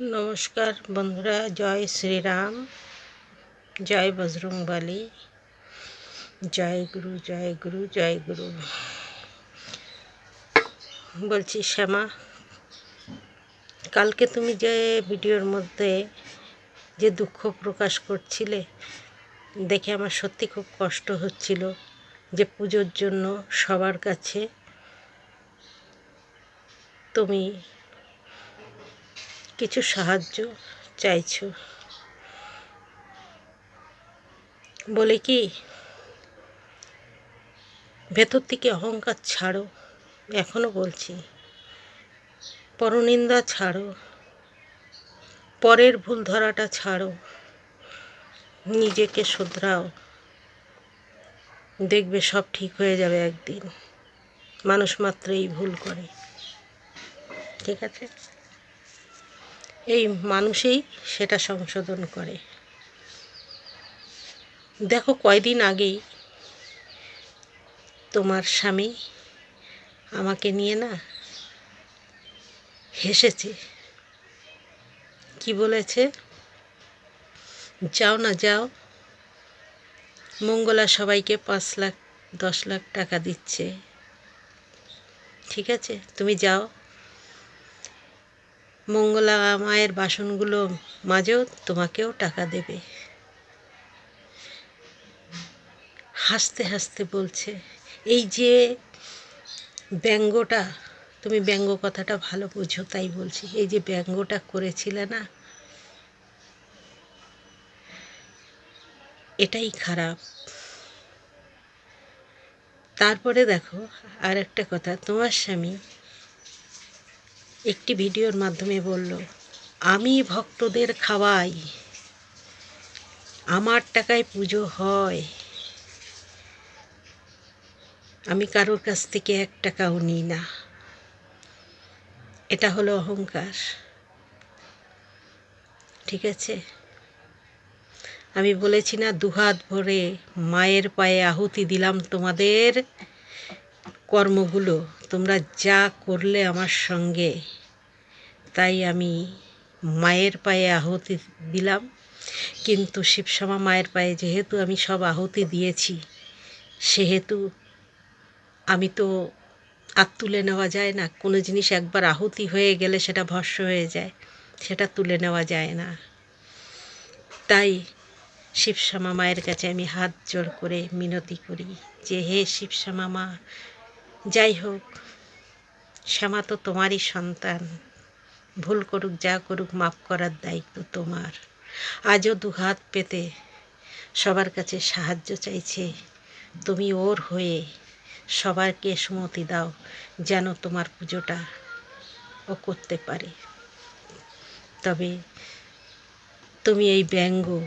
নমস্কার বন্ধুরা, জয় শ্রীরাম, জয় বজরংবলী, জয় গুরু জয় গুরু জয় গুরু। বলছি, শ্যামা, কালকে তুমি যে ভিডিওর মধ্যে যে দুঃখ প্রকাশ করছিলে, দেখে আমার সত্যি খুব কষ্ট হচ্ছিল যে পুজোর জন্য সবার কাছে তুমি কিছু সাহায্য চাইছো? বলে কি, ভেতর থেকে অহংকার ছাড়ো, এখনও বলছি। পরনিন্দা ছাড়ো, পরের ভুল ধরাটা ছাড়ো, নিজেকে শুধরাও। দেখবে সব ঠিক হয়ে যাবে একদিন। মানুষ মাত্রই ভুল করে। ঠিক আছে? এই মানুষেই সেটা সংশোধন করে। দেখো, কয়দিন আগেই তোমার স্বামী আমাকে নিয়ে না হেসেছে। কি বলেছে? যাও না, যাও। মঙ্গলা সবাইকে পাঁচ লাখ, দশ লাখ টাকা দিচ্ছে। ঠিক আছে? তুমি যাও। মঙ্গলা মায়ের বাসনগুলো মাঝেও তোমাকেও টাকা দেবে। হাসতে হাসতে বলছে, এই যে ব্যঙ্গটা, তুমি ব্যঙ্গ কথাটা ভালো বোঝো তাই বলছি। এই যে ব্যঙ্গটা করেছিলে না, এটাই খারাপ। তারপরে দেখো আর একটা কথা, তোমার স্বামী একটি ভিডিওর মাধ্যমে বলল, আমি ভক্তদের খাওয়াই। আমার টাকায় পুজো হয়। আমি কারোর কাছ থেকে এক টাকাও নিই না। এটা হলো অহংকার। ঠিক আছে? আমি বলেছি না, দুহাত ভরে মায়ের পায়ে আহুতি দিলাম তোমাদের কর্মগুলো। তোমরা যা করলে আমার সঙ্গে, তাই আমি মায়ের পায়ে আহুতি দিলাম। কিন্তু শিবশ্যামা মায়ের পায়ে যেহেতু আমি সব আহুতি দিয়েছি, সেহেতু আমি তো আর তুলে নেওয়া যায় না। কোনো জিনিস একবার আহুতি হয়ে গেলে সেটা ভস্য হয়ে যায়, সেটা তুলে নেওয়া যায় না। তাই শিবশ্যামা মায়ের কাছে আমি হাত জোর করে মিনতি করি যে, হে শিবশ্যামা মা যাই হোক, শ্যামা তো তোমারই সন্তান। ভুল করুক, যা করুক, মাফ করার দায়িত্ব তোমার। আজও দুহাত পেতে সবার কাছে সাহায্য চাইছে। তুমি ওর হয়ে সবাইকে সুমতি দাও, যেন তোমার পুজোটা ও করতে পারে। তবে তুমি এই ব্যঙ্গ,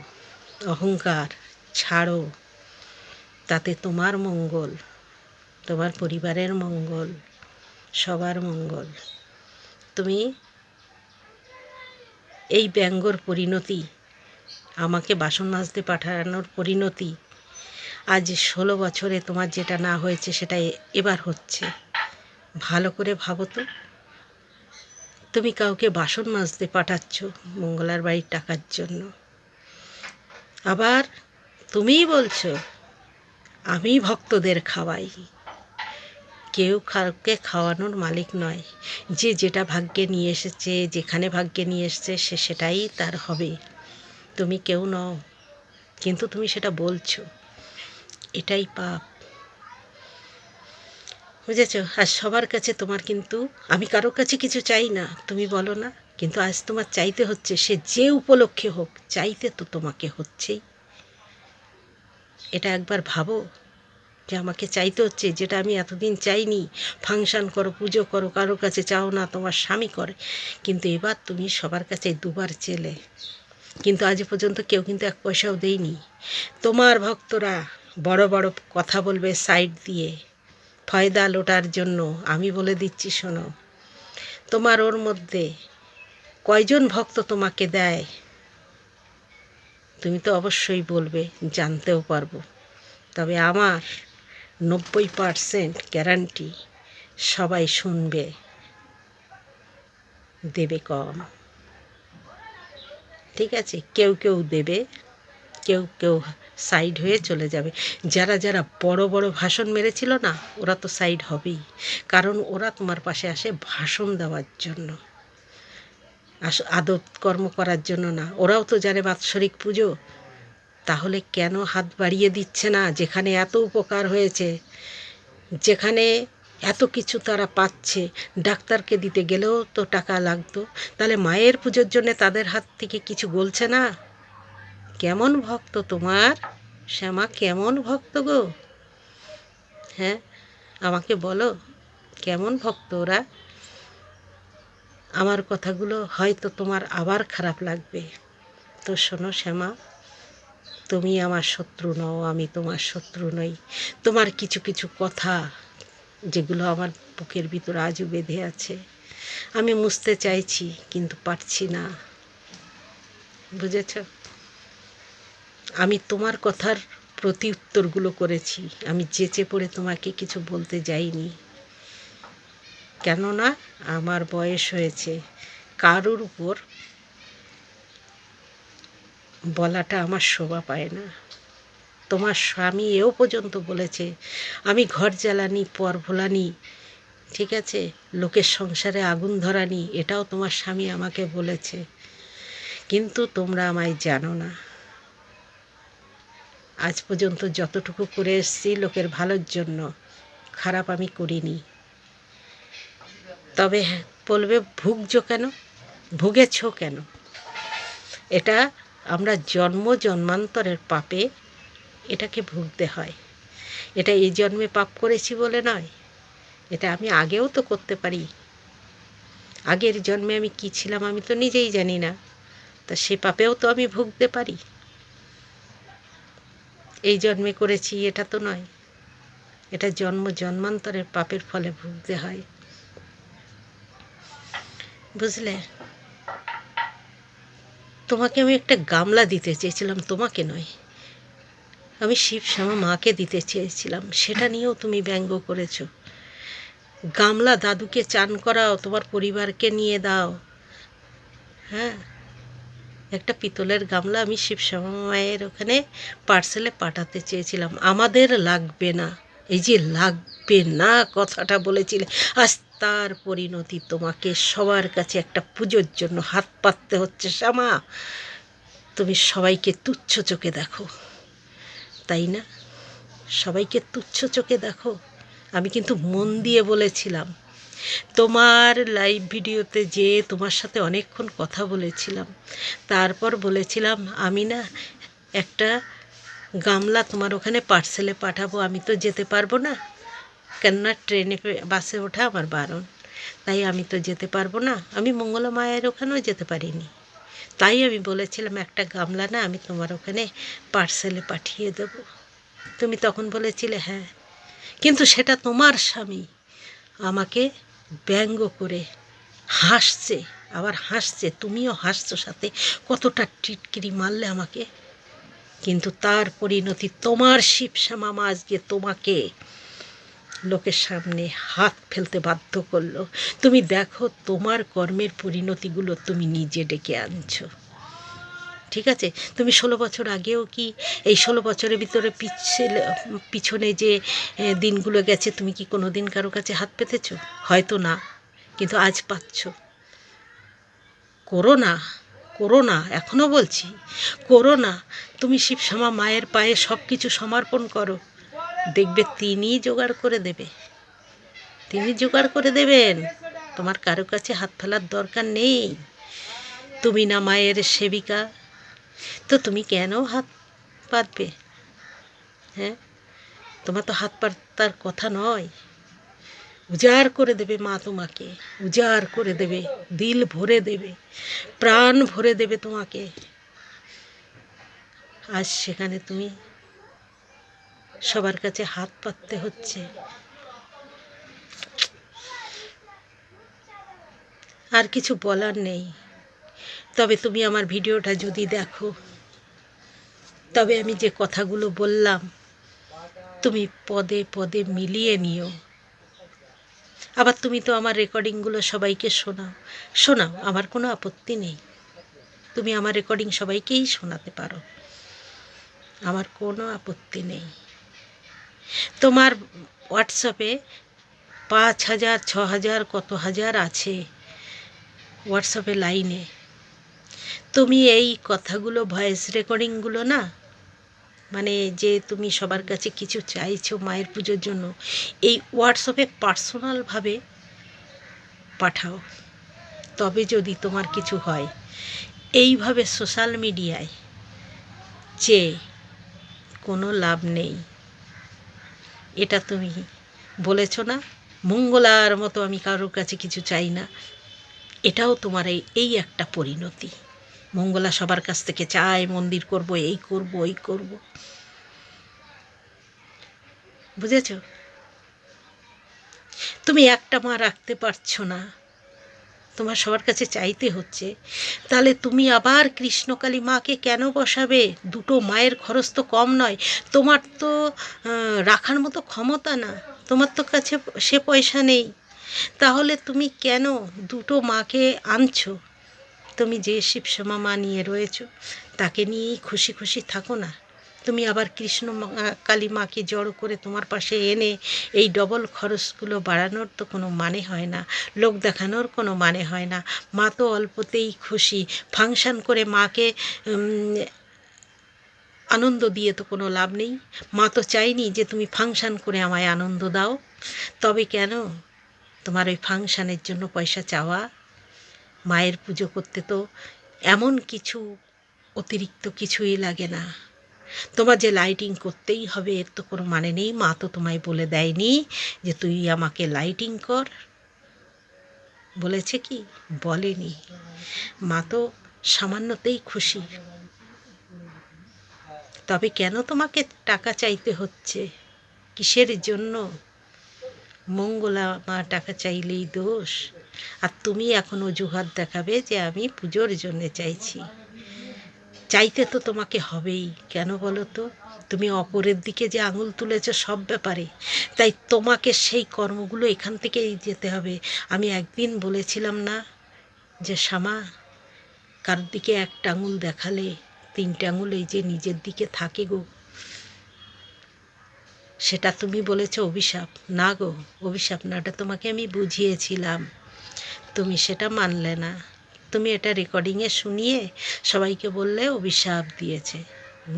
অহংকার ছাড়ো, তাতে তোমার মঙ্গল তোমার পরিবারের মঙ্গল, সবার মঙ্গল। তুমি এই ব্যঙ্গর পরিণতি, আমাকে বাসন মাজতে পাঠানোর পরিণতি, আজ ষোলো বছরে তোমার যেটা না হয়েছে সেটা এবার হচ্ছে। ভালো করে ভাবো তো। তুমি কাউকে বাসন মাজতে পাঠাচ্ছ মঙ্গলার বাড়ির টাকার জন্য। আবার তুমিই বলছো আমি ভক্তদের খাওয়াই। কেউ কাউকে খাওয়ানোর মালিক নয়। যে যেটা ভাগ্যে নিয়ে এসেছে, যেখানে ভাগ্যে নিয়ে এসেছে, সে সেটাই তার হবে। তুমি কেউ নও, কিন্তু তুমি সেটা বলছো। এটাই পাপ। বুঝেছ? আর সবার কাছে তোমার কিন্তু, আমি কারও কাছে কিছু চাই না, তুমি বলো না। কিন্তু আজ তোমার চাইতে হচ্ছে, সে যে উপলক্ষে হোক, চাইতে তো তোমাকে হচ্ছেই। এটা একবার ভাবো। যে আমাকে চাইতে হচ্ছে, যেটা আমি এতদিন চাইনি। ফাংশান করো, পুজো করো কারোর কাছে চাও না, তোমার স্বামী করে। কিন্তু এবার তুমি সবার কাছে দুবার চেলে। কিন্তু আজ পর্যন্ত কেউ কিন্তু এক পয়সাও দেয়নি। তোমার ভক্তরা বড় বড় কথা বলবে সাইড দিয়ে। ফয়দা লোটার জন্য আমি বলে দিচ্ছি, শোনো। তোমার ওর মধ্যে কয়জন ভক্ত তোমাকে দেয়? তুমি তো অবশ্যই বলবে, জানতেও পারব। তবে আমার নব্বই পারসেন্ট গ্যারান্টি সবাই শুনবে, দেবে কম। ঠিক আছে? কেউ কেউ দেবে, কেউ কেউ সাইড হয়ে চলে যাবে। যারা যারা বড় বড় ভাষণ মেরেছিল না, ওরা তো সাইড হবেই। কারণ ওরা তোমার পাশে আসে ভাষণ দেওয়ার জন্য। আস আদত কর্ম করার জন্য না। ওরাও তো জানে বাৎসরিক পুজো। তাহলে কেন হাত বাড়িয়ে দিচ্ছে না? যেখানে এত উপকার হয়েছে, যেখানে এত কিছু তারা পাচ্ছে, ডাক্তারকে দিতে গেলেও তো টাকা লাগতো। তাহলে মায়ের পুজোর জন্য তাদের হাত থেকে কিছু বলছে না? কেমন ভক্ত তোমার? শ্যামা, কেমন ভক্ত গো? হ্যাঁ আমাকে বলো, কেমন ভক্ত ওরা? আমার কথাগুলো হয়তো তোমার আবার খারাপ লাগবে। তো শোনো শ্যামা তুমি আমার শত্রু নও, আমি তোমার শত্রু নই। তোমার কিছু কিছু কথা যেগুলো আমার বুকের ভিতর আজও বেঁধে আছে, আমি মুছতে চাইছি কিন্তু পারছি না। বুঝেছ? আমি তোমার কথার প্রতি উত্তরগুলো করেছি। আমি যেচে পড়ে তোমাকে কিছু বলতে যাইনি। কেননা আমার বয়স হয়েছে। কারোর উপর বলাটা আমার শোভা পায় না। তোমার স্বামী এও পর্যন্ত বলেছে, আমি ঘর জ্বালানি, পর ভোলানি, ঠিক আছে? লোকের সংসারে আগুন ধরানি, এটাও তোমার স্বামী আমাকে বলেছে। কিন্তু তোমরা আমায় জানো না। আজ পর্যন্ত যতটুকু করে এসছি লোকের ভালোর জন্য, খারাপ আমি করিনি। তবে বলবে, ভুগছ কেন? ভুগেছ কেন? এটা আমরা জন্ম জন্মান্তরের পাপে এটাকে ভুগতে হয়। এটা এই জন্মে পাপ করেছি বলে নয়। এটা আমি আগেও তো করতে পারি। আগের জন্মে আমি কি ছিলাম আমি তো নিজেই জানি না। তা সে পাপেও তো আমি ভুগতে পারি। এই জন্মে করেছি এটা তো নয়। এটা জন্ম জন্মান্তরের পাপের ফলে ভুগতে হয়। বুঝলে? তোমাকে আমি একটা গামলা দিতে চেয়েছিলাম, তোমাকে নয়। আমি শিব শ্যামা মাকে দিতে চেয়েছিলাম, সেটা নিয়েও তুমি ব্যঙ্গ করেছ। গামলা দাদুকে চান করাও, তোমার পরিবারকে নিয়ে দাও। হ্যাঁ একটা পিতলের গামলা আমি শিব শ্যামা মায়ের ওখানে পার্সেলে পাঠাতে চেয়েছিলাম। আমাদের লাগবে না, এই যে লাগবে না কথাটা বলেছিলে, আজ তার পরিণতি তোমাকে সবার কাছে একটা পুজোর জন্য হাত পাততে হচ্ছে, শ্যামা। তুমি সবাইকে তুচ্ছ চোখে দেখো, তাই না? সবাইকে তুচ্ছ চোখে দেখো। আমি কিন্তু মন দিয়ে বলেছিলাম, তোমার লাইভ ভিডিওতে যে তোমার সাথে অনেকক্ষণ কথা বলেছিলাম, তারপর বলেছিলাম, আমি না একটা গামলা তোমার ওখানে পার্সেলে পাঠাবো, আমি তো যেতে পারব না। কেননা ট্রেনে বাসে ওঠা আমার বারণ। তাই আমি তো যেতে পারব না। আমি মঙ্গলা মায়ের ওখানেও যেতে পারিনি। তাই আমি বলেছিলাম, একটা গামলা না, আমি তোমার ওখানে পার্সেলে পাঠিয়ে দেবো। তুমি তখন বলেছিলে হ্যাঁ। কিন্তু সেটা তোমার স্বামী আমাকে ব্যঙ্গ করে হাসছে, আবার হাসছে, তুমিও হাসছো সাথে। কতটা টিটকিরি মারলে আমাকে। কিন্তু তার পরিণতি তোমার শিবশ্যামা আজকে তোমাকে লোকের সামনে হাত ফেলতে বাধ্য করল। তুমি দেখো, তোমার কর্মের পরিণতিগুলো তুমি নিজে ডেকে আনছো। ঠিক আছে? তুমি ষোলো বছর আগেও কি এই ষোলো বছরের ভিতরে পিছলে, পিছনে যে দিনগুলো গেছে, তুমি কি কোনো দিন কারও কাছে হাত পেতেছ? হয়তো না, কিন্তু আজ পাচ্ছ। করো না করো না এখনও বলছি, করো না। তুমি শিবশ্যামা মায়ের পায়ে সব কিছু সমর্পণ করো। দেখবে তিনিই জোগাড় করে দেবে। তিনি জোগাড় করে দেবেন। তোমার কারও কাছে হাত ফেলার দরকার নেই। তুমি না মায়ের সেবিকা। তো তুমি কেন হাত পাতবে? হ্যাঁ? তোমার তো হাত পাতার কথা নয়। উজাড় করে দেবে মা তোমাকে। উজাড় করে দেবে। দিল ভরে দেবে। প্রাণ ভরে দেবে তোমাকে। আজ সেখানে তুমি সবার কাছে হাত পাততে হচ্ছে। আর কিছু বলার নেই। তবে তুমি আমার ভিডিওটা যদি দেখো, তবে আমি যে কথাগুলো বললাম, তুমি পদে পদে মিলিয়ে নিও। আবার তুমি তো আমার রেকর্ডিংগুলো সবাইকে শোনাও। শোনাও, আমার কোনো আপত্তি নেই। তুমি আমার রেকর্ডিং সবাইকেই শোনাতে পারো। আমার কোনো আপত্তি নেই। তোমার হোয়াটসঅ্যাপে পাঁচ হাজার, ছ হাজার, কত হাজার আছে হোয়াটসঅ্যাপে লাইনে। তুমি এই কথাগুলো ভয়েস রেকর্ডিংগুলো না মানে যে তুমি সবার কাছে কিছু চাইছো মায়ের পুজোর জন্য, এই হোয়াটসঅ্যাপে পার্সোনালভাবে পাঠাও। তবে যদি তোমার কিছু হয়, এইভাবে সোশ্যাল মিডিয়ায় যে কোনো লাভ নেই। এটা তুমি বলেছ না? মঙ্গলার মতো আমি কারোর কাছে কিছু চাই না। এটাও তোমার এই একটা পরিণতি। মঙ্গলা সবার কাছ থেকে চায়, মন্দির করব, এই করব, ওই করব। বুঝেছ? তুমি একটা মা রাখতে পারছ না। তোমার সবার কাছে চাইতে হচ্ছে। তাহলে তুমি আবার কৃষ্ণকালী মাকে কেন বসাবে? দুটো মায়ের খরচ তো কম নয়। তোমার তো রাখার মতো ক্ষমতা না। তোমার তো কাছে সে পয়সা নেই। তাহলে তুমি কেন দুটো মাকে আনছো? তুমি যে শিবশ্যামা মা নিয়ে রয়েছো, তাকে নিয়েই খুশি খুশি থাকো না। তুমি আবার কৃষ্ণ কালী মাকে জড়ো করে তোমার পাশে এনে এই ডবল খরচগুলো বাড়ানোর তো কোনো মানে হয় না। লোক দেখানোর কোনো মানে হয় না। মা তো অল্পতেই খুশি। ফাংশন করে মাকে আনন্দ দিয়ে তো কোনো লাভ নেই। মা তো চাইনি যে তুমি ফাংশন করে আমায় আনন্দ দাও। তবে কেন? তোমার ওই ফাংশানের জন্য পয়সা চাওয়া, মায়ের পুজো করতে তো এমন কিছু অতিরিক্ত কিছুই লাগে না। তোমার যে লাইটিং করতেই হবে, এর তো কোনো মানে নেই। মা তো তোমায় বলে দেয়নি যে তুই আমাকে লাইটিং কর। বলেছে কি? বলেনি। মা তো সামান্যতেই খুশি। তবে কেন তোমাকে টাকা চাইতে হচ্ছে? কিসের জন্য? মঙ্গলা, মা, টাকা চাইলেই দোষ। আর তুমি এখন অজুহাত দেখাবে যে আমি পুজোর জন্যে চাইছি। চাইতে তো তোমাকে হবেই। কেন বলো তো? তুমি অপরের দিকে যে আঙুল তুলেছ সব ব্যাপারে, তাই তোমাকে সেই কর্মগুলো এখান থেকেই যেতে হবে। আমি একদিন বলেছিলাম না যে, শ্যামা কারোর দিকে একটা আঙুল দেখালে তিনটে আঙুল এই যে নিজের দিকে থাকে গো। সেটা তুমি বলেছ অভিশাপ। না গো, অভিশাপ না তোমাকে আমি বুঝিয়েছিলাম। তুমি সেটা মানলে না। তুমি এটা রেকর্ডিংয়ে শুনিয়ে সবাইকে বললে অভিশাপ দিয়েছে।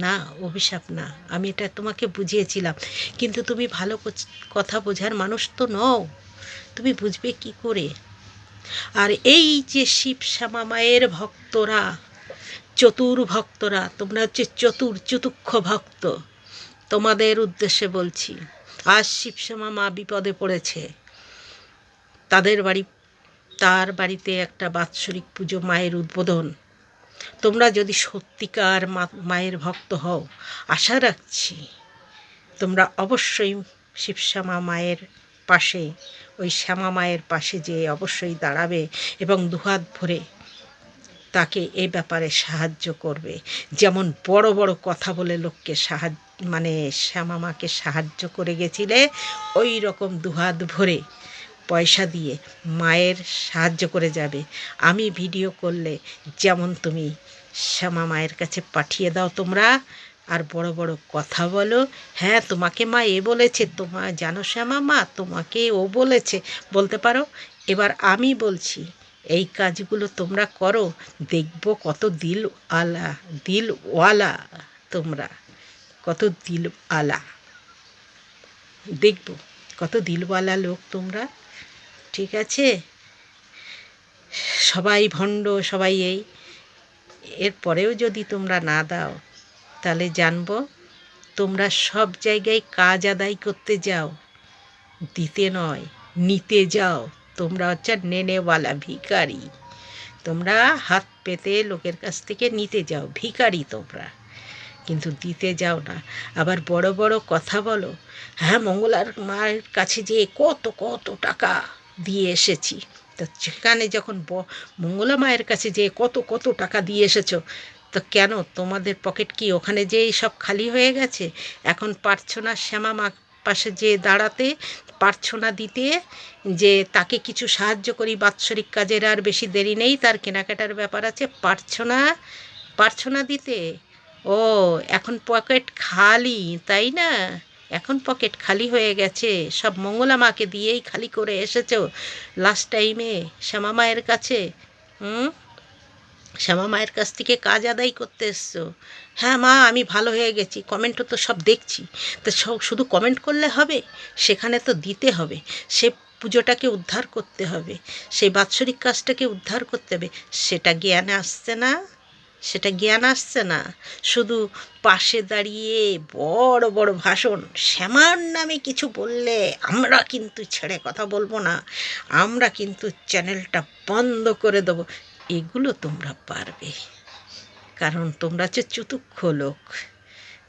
না, অভিশাপ না, আমি এটা তোমাকে বুঝিয়েছিলাম। কিন্তু তুমি ভালো কথা বোঝার মানুষ তো নও। তুমি বুঝবে কি করে? আর এই যে শিব শ্যামা মায়ের ভক্তরা, চতুর ভক্তরা, তোমরা হচ্ছে চতুর চতুক্ষ ভক্ত, তোমাদের উদ্দেশ্যে বলছি, আজ শিবশ্যামা মা বিপদে পড়েছে। তাদের বাড়ি তার বাড়িতে একটা বাৎসরিক পুজো মায়ের উদ্বোধন। তোমরা যদি সত্যিকার মায়ের ভক্ত হও, আশা রাখছি তোমরা অবশ্যই শিবশ্যামা মায়ের পাশে, ওই শ্যামা মায়ের পাশে যে অবশ্যই দাঁড়াবে এবং দুহাত ভরে তাকে এ ব্যাপারে সাহায্য করবে। যেমন বড় বড় কথা বলে লোককে সাহায্য মানে শ্যামা মাকে সাহায্য করে গেছিলে, ওই রকম দুহাত ভরে পয়সা দিয়ে মায়ের সাহায্য করে যাবে। আমি ভিডিও করলে যেমন তুমি শ্যামা মায়ের কাছে পাঠিয়ে দাও তোমরা। আর বড় বড় কথা বলো হ্যাঁ তোমাকে মা এ বলেছে, তোমা জানো শ্যামা মা, তোমাকে ও বলেছে। বলতে পারো? এবার আমি বলছি, এই কাজগুলো তোমরা করো, দেখব কত দিল আলা দিলওয়ালা তোমরা, কত দিল আলা। দেখব কত দিলওয়ালা লোক তোমরা। ঠিক আছে? সবাই ভণ্ড, সবাই এই। এরপরেও যদি তোমরা না দাও, তাহলে জানব তোমরা সব জায়গায় কাজ আদায় করতে যাও। দিতে নয়, নিতে যাও। তোমরা হচ্ছে নেনেওয়ালা ভিখারি। তোমরা হাত পেতে লোকের কাছ থেকে নিতে যাও, ভিখারি তোমরা। কিন্তু দিতে যাও না। আবার বড় বড় কথা বলো হ্যাঁ মঙ্গলার মায়ের কাছে যে কত কত টাকা দিয়ে এসেছি। তো সেখানে যখন ব- মঙ্গলা মায়ের কাছে যে কত কত টাকা দিয়ে এসেছ, তো কেন তোমাদের পকেট কি ওখানে যেই সব খালি হয়ে গেছে? এখন পারছ না শ্যামা মা পাশে যে দাঁড়াতে, পারছ না দিতে, যে তাকে কিছু সাহায্য করি বাৎসরিক কাজের আর বেশি দেরি নেই, তার কেনাকাটার ব্যাপার আছে, পারছ না? পারছ না দিতে? ও, এখন পকেট খালি, তাই না? এখন পকেট খালি হয়ে গেছে। সব মঙ্গলা মাকে দিয়েই খালি করে এসেছ। লাস্ট টাইমে শ্যামা মায়ের কাছে, হুম? শ্যামা মায়ের কাছ থেকে কাজ আদায় করতে এসছো। হ্যাঁ মা, আমি ভালো হয়ে গেছি। কমেন্টও তো সব দেখছি। তো সব শুধু কমেন্ট করলে হবে? সেখানে তো দিতে হবে। সে পুজোটাকে উদ্ধার করতে হবে। সেই বাৎসরিক কাজটাকে উদ্ধার করতে হবে। সেটা জ্ঞানে আসছে না। সেটা জ্ঞান আসছে না। শুধু পাশে দাঁড়িয়ে বড় বড় ভাষণ, শ্যামার নামে কিছু বললে আমরা কিন্তু ছেড়ে কথা বলব না। আমরা কিন্তু চ্যানেলটা বন্ধ করে দেবো। এগুলো তোমরা পারবে। কারণ তোমরা হচ্ছে চতুক্ষ লোক।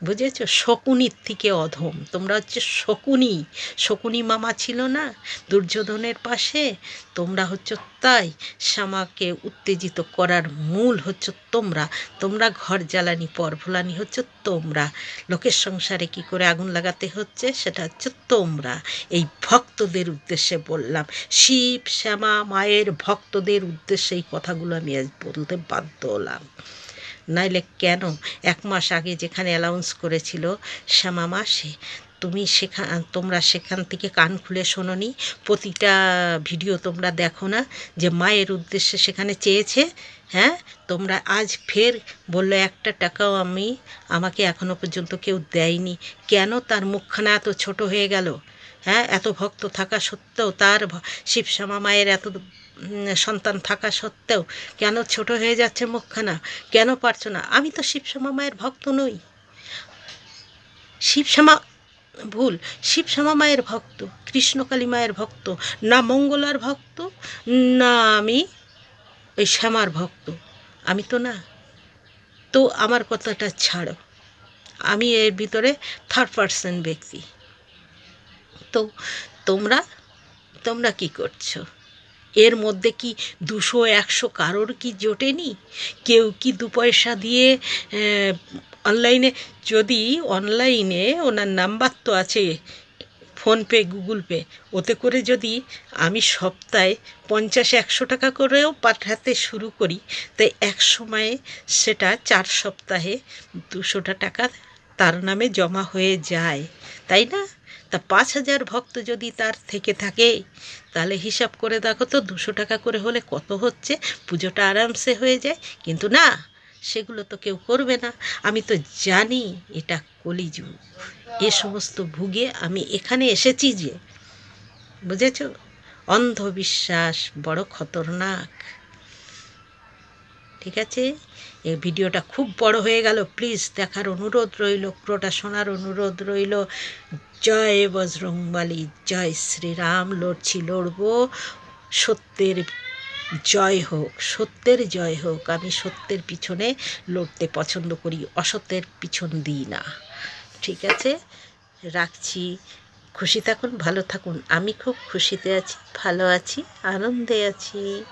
বুঝেছ? শকুনির থেকে অধম। তোমরা হচ্ছে শকুনি। শকুনি মামা ছিল না, দুর্যোধনের পাশে। তোমরা হচ্ছে তাই শ্যামাকে উত্তেজিত করার মূল হচ্ছে তোমরা। তোমরা ঘর জ্বালানি, পর ভোলানি হচ্ছে তোমরা। লোকের সংসারে কি করে আগুন লাগাতে হচ্ছে? সেটা হচ্ছে তোমরা। এই ভক্তদের উদ্দেশ্যে বললাম। শিব, শ্যামা, মায়ের ভক্তদের উদ্দেশ্যে এই কথাগুলো আমি আজ বলতে বাধ্য হলাম। নাইলে কেন? এক মাস আগে যেখানে অ্যালাউন্স করেছিল শ্যামা মাসে, তুমি সেখান তোমরা সেখান থেকে কান খুলে শোনোনি? প্রতিটা ভিডিও তোমরা দেখো না? যে মায়ের উদ্দেশ্যে সেখানে চেয়েছে হ্যাঁ? তোমরা আজ ফের বলল, একটা টাকাও আমি, আমাকে এখনও পর্যন্ত কেউ দেয়নি। কেন তার মুখখানা এত ছোট হয়ে গেল? হ্যাঁ? এত ভক্ত থাকা সত্ত্বেও তার শিবশ্যামা মায়ের এত সন্তান থাকা সত্ত্বেও কেন ছোট হয়ে যাচ্ছে মুখখানা? কেন পারছ না? আমি তো শিবশ্যামা মায়ের ভক্ত নই। শিবশ্যামা, ভুল, শিবশ্যামা মায়ের ভক্ত কৃষ্ণকালী মায়ের ভক্ত, না মঙ্গলার ভক্ত, না আমি ওই শ্যামার ভক্ত। আমি তো না। তো আমার কথাটা ছাড়ো। আমি এর ভিতরে থার্ড পার্সন ব্যক্তি। তো তোমরা তোমরা কি করছ? এর মধ্যে কি দুশো একশো কারোর কি জোটেনি? কেউ কি দু পয়সা দিয়ে অনলাইনে, যদি অনলাইনে ওনার নাম্বার তো আছে ফোনপে গুগল পে, ওতে করে যদি আমি সপ্তাহে পঞ্চাশ একশো টাকা করেও পাঠাতে শুরু করি, তাই এক সময়ে সেটা চার সপ্তাহে দুশোটা টাকা তার নামে জমা হয়ে যায়, তাই না? তা পাঁচ হাজার ভক্ত যদি তার থেকে থাকে, তাহলে হিসাব করে দেখো তো দুশো টাকা করে হলে কত হচ্ছে? পুজোটা আরামসে হয়ে যায়। কিন্তু না, সেগুলো তো কেউ করবে না। আমি তো জানি এটা কলিযুগ। এ সমস্ত ভুগে আমি এখানে এসেছি যে, বুঝেছ? অন্ধবিশ্বাস বড় খতরনাক। ঠিক আছে? এই ভিডিওটা খুব বড় হয়ে গেল। প্লিজ দেখার অনুরোধ রইল, পুরোটা শোনার অনুরোধ রইল। জয় বজরংবালী জয় শ্রীরাম লড়ছি লড়বো সত্যের জয় হোক, সত্যের জয় হোক, আমি সত্যের পিছনে লড়তে পছন্দ করি, অসত্যের পিছন দিই না। ঠিক আছে? রাখছি। খুশি থাকুন, ভালো থাকুন। আমি খুব খুশিতে আছি, ভালো আছি, আনন্দে আছি।